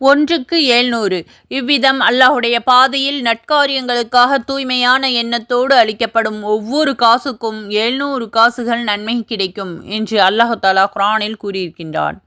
ஒன்றுக்கு ஏழ்நூறு இவ்விதம் அல்லாஹுடைய பாதையில் நட்காரியங்களுக்காக தூய்மையான எண்ணத்தோடு அளிக்கப்படும் ஒவ்வொரு காசுக்கும் எழுநூறு காசுகள் நன்மை கிடைக்கும் என்று அல்லாஹு தாலா குரானில் கூறியிருக்கின்றான்.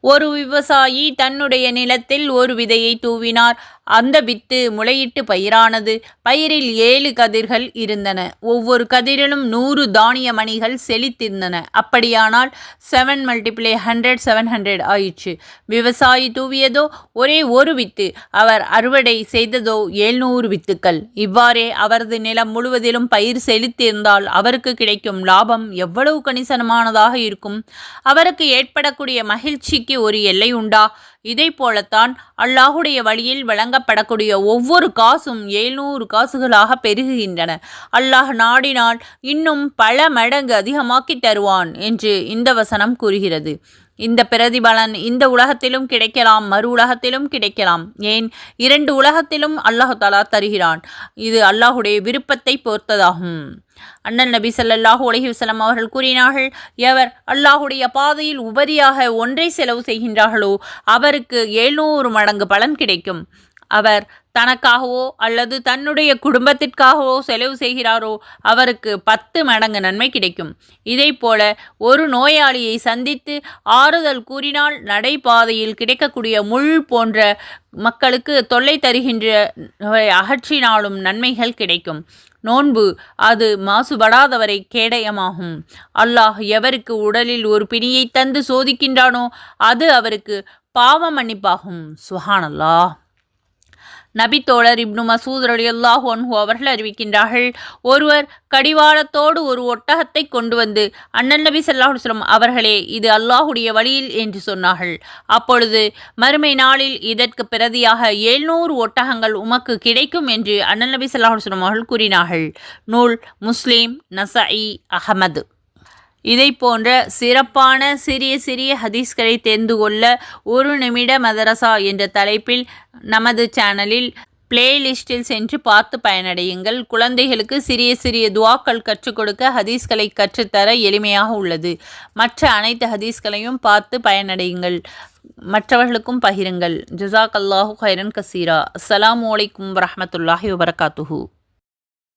ஒரு விவசாயி தன்னுடைய நிலத்தில் ஒரு விதையை தூவினார். அந்த வித்து முளையிட்டு பயிரானது. பயிரில் ஏழு கதிர்கள் இருந்தன. ஒவ்வொரு கதிரிலும் நூறு தானிய மணிகள் செழித்திருந்தன. அப்படியானால் seven multiply hundred seven hundred ஆயிடுச்சு விவசாயி தூவியதோ ஒரே ஒரு வித்து. அவர் அறுவடை செய்ததோ ஏழ்நூறு வித்துக்கள். இவ்வாறே அவரது நிலம் முழுவதிலும் பயிர் செழித்திருந்தால் அவருக்கு கிடைக்கும் லாபம் எவ்வளவு கணிசனமானதாக இருக்கும். அவருக்கு ஏற்படக்கூடிய மகிழ்ச்சி நீதிக்கு ஒரு எல்லை உண்டா? இதை போலத்தான் அல்லாஹுடைய வழியில் வழங்கப்படக்கூடிய ஒவ்வொரு காசும் எழுநூறு காசுகளாக பெருகுகின்றன. அல்லாஹ் நாடினால் இன்னும் பல மடங்கு அதிகமாக்கி தருவான் என்று இந்த வசனம் கூறுகிறது. இந்த பிரதிபலன் இந்த உலகத்திலும் கிடைக்கலாம் மறு உலகத்திலும் கிடைக்கலாம். ஏன்? இரண்டு உலகத்திலும் அல்லாஹாலா தருகிறான். இது அல்லாஹுடைய விருப்பத்தை பொறுத்ததாகும். அண்ணன் நபி ஸல்லல்லாஹு அலைஹி வஸல்லம் அவர்கள் கூறினார்கள் எவர் அல்லாஹுடைய பாதையில் உபரியாக ஒன்றை செலவு செய்கின்றார்களோ அவருக்கு எழுநூறு மடங்கு பலன் கிடைக்கும். அவர் தனக்காகவோ அல்லது தன்னுடைய குடும்பத்திற்காகவோ செலவு செய்கிறாரோ அவருக்கு பத்து மடங்கு நன்மை கிடைக்கும். இதை போல ஒரு நோயாளியை சந்தித்து ஆறுதல் கூறினால் நடைபாதையில் கிடைக்கக்கூடிய முள் போன்ற மக்களுக்கு தொல்லை தருகின்ற அகற்றினாலும் நன்மைகள் கிடைக்கும். நோன்பு அது மாசுபடாதவரை கேடயமாகும். அல்லாஹ் எவருக்கு உடலில் ஒரு பிணியை தந்து சோதிக்கின்றானோ அது அவருக்கு பாவ மன்னிப்பாகும். சுஹானல்லாஹ். நபித்தோழர் இப்னு மசூத் ரலியல்லாஹு அன்ஹு அவர்கள் அறிவிக்கின்றார்கள் ஒருவர் கடிவாளத்தோடு ஒரு ஒட்டகத்தை கொண்டு வந்து அண்ணன் நபி ஸல்லல்லாஹு அவர்களே இது அல்லாஹுடைய வழியில் என்று சொன்னார்கள். அப்பொழுது மறுமை நாளில் இதற்கு பிரதியாக எழுநூறு ஒட்டகங்கள் உமக்கு கிடைக்கும் என்று அண்ணன் நபி ஸல்லல்லாஹு அவர்கள் கூறினார்கள். நூல் முஸ்லீம் நசஇ அகமது இதை போன்ற சிறப்பான சிறிய சிறிய ஹதீஸ்களை தெரிந்து கொள்ள ஒரு நிமிட மதரசா என்ற தலைப்பில் நமது சேனலில் பிளேலிஸ்டில் சென்று பார்த்து பயனடையுங்கள். குழந்தைகளுக்கு சிறிய சிறிய துவாக்கள் கற்றுக் கொடுக்க ஹதீஸ்களை கற்றுத்தர எளிமையாக உள்ளது. மற்ற அனைத்து ஹதீஸ்களையும் பார்த்து பயனடையுங்கள். மற்றவர்களுக்கும் பகிருங்கள். ஜுசாக் அல்லாஹு ஹைரன் கசீரா. அஸ்லாம் அலைக்கும் வரமத்துல்லாஹி வபரகாத்துஹூ.